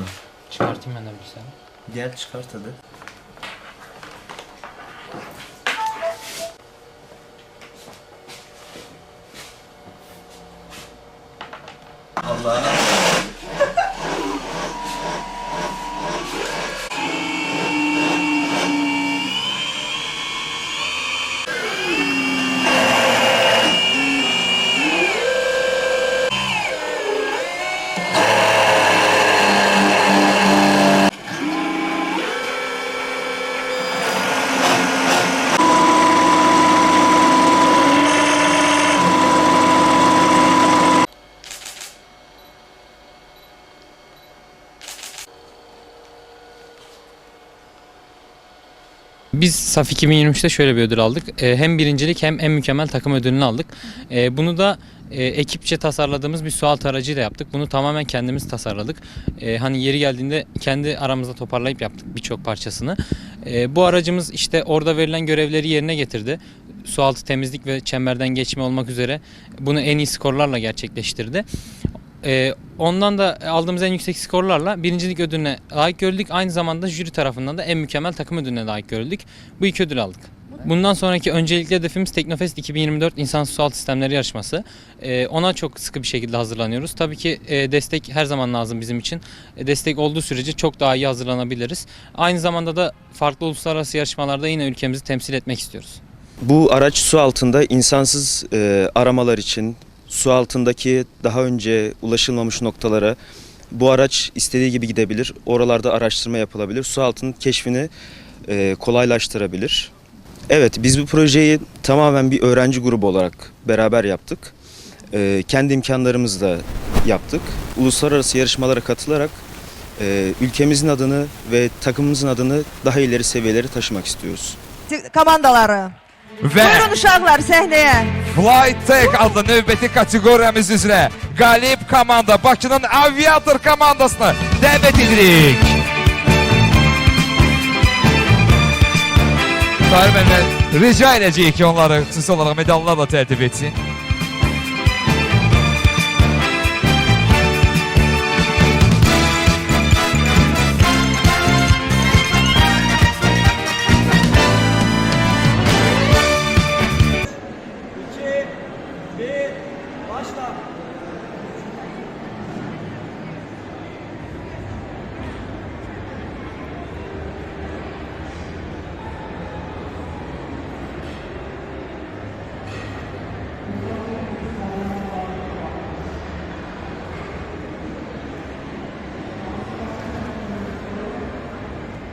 mı? Çıkartayım ben de bilgisayarı. Gel çıkart hadi. Allah'a Biz SAF 2023'te şöyle bir ödül aldık. Ee, hem birincilik hem en mükemmel takım ödülünü aldık. Ee, bunu da e, ekipçe tasarladığımız bir sualtı aracıyla yaptık. Bunu tamamen kendimiz tasarladık. Ee, hani yeri geldiğinde kendi aramızda toparlayıp yaptık birçok parçasını. Ee, bu aracımız işte orada verilen görevleri yerine getirdi. Sualtı temizlik ve çemberden geçme olmak üzere bunu en iyi skorlarla gerçekleştirdi. Ee, ondan da aldığımız en yüksek skorlarla birincilik ödülüne layık görüldük. Aynı zamanda jüri tarafından da en mükemmel takım ödülüne layık görüldük. Bu iki ödül aldık. Bundan sonraki öncelikli hedefimiz Teknofest 2024 İnsan Sualtı Sistemleri Yarışması. Ee, ona çok sıkı bir şekilde hazırlanıyoruz. Tabii ki e, destek her zaman lazım bizim için. E, destek olduğu sürece çok daha iyi hazırlanabiliriz. Aynı zamanda da farklı uluslararası yarışmalarda yine ülkemizi temsil etmek istiyoruz. Bu araç su altında insansız e, aramalar için su altındaki daha önce ulaşılmamış noktalara bu araç istediği gibi gidebilir. Oralarda araştırma yapılabilir. Su altının keşfini e, kolaylaştırabilir. Evet biz bu projeyi tamamen bir öğrenci grubu olarak beraber yaptık. E, kendi imkanlarımızla yaptık. Uluslararası yarışmalara katılarak e, ülkemizin adını ve takımımızın adını daha ileri seviyelere taşımak istiyoruz. komandaları. Və Buyurun uşaqlar səhnəyə. Fly Tech adlı növbəti kateqoriyamız üzrə qalib komanda Bakının aviator komandasını dəvət edirik. Tahir müəllimə rica edəcəyik ki, onları xüsusi olaraq medallarla tərtib etsin. Bir, başla.